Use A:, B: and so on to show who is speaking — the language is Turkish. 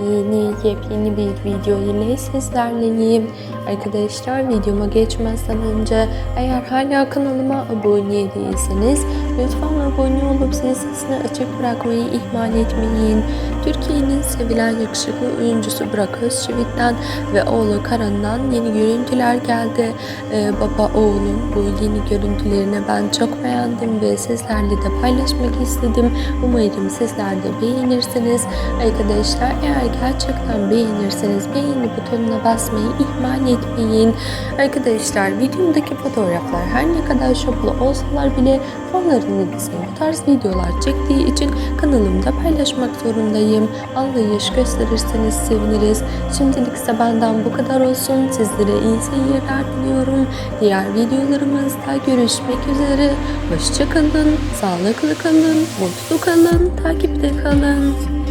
A: Yeni yepyeni bir video ile sizlerleyim. Arkadaşlar videoma geçmezden önce eğer hala kanalıma abone değilseniz lütfen abone olup zil sesini açık bırakmayı ihmal etmeyin. Türkiye'nin sevilen yakışıklı oyuncusu Burak Özçivit'ten ve oğlu Karan'dan yeni görüntüler geldi. Ee, baba oğlum bu yeni görüntülerini ben çok beğendim ve sizlerle de paylaşmak istedim. Umarım sizler de beğenirsiniz. Arkadaşlar eğer gerçekten beğenirseniz beğeni butonuna basmayı ihmal etmeyin. Arkadaşlar videomdaki fotoğraflar her ne kadar şoklu olsalar bile fanların ilgisini bu tarz videolar çektiği için kanalımda paylaşmak zorundayım. Anlayış gösterirseniz seviniriz. Şimdilik ise benden bu kadar olsun. Sizlere iyi seyirler diliyorum. Diğer videolarımızda görüşmek üzere. Hoşçakalın, sağlıklı kalın, mutlu kalın, takipte kalın.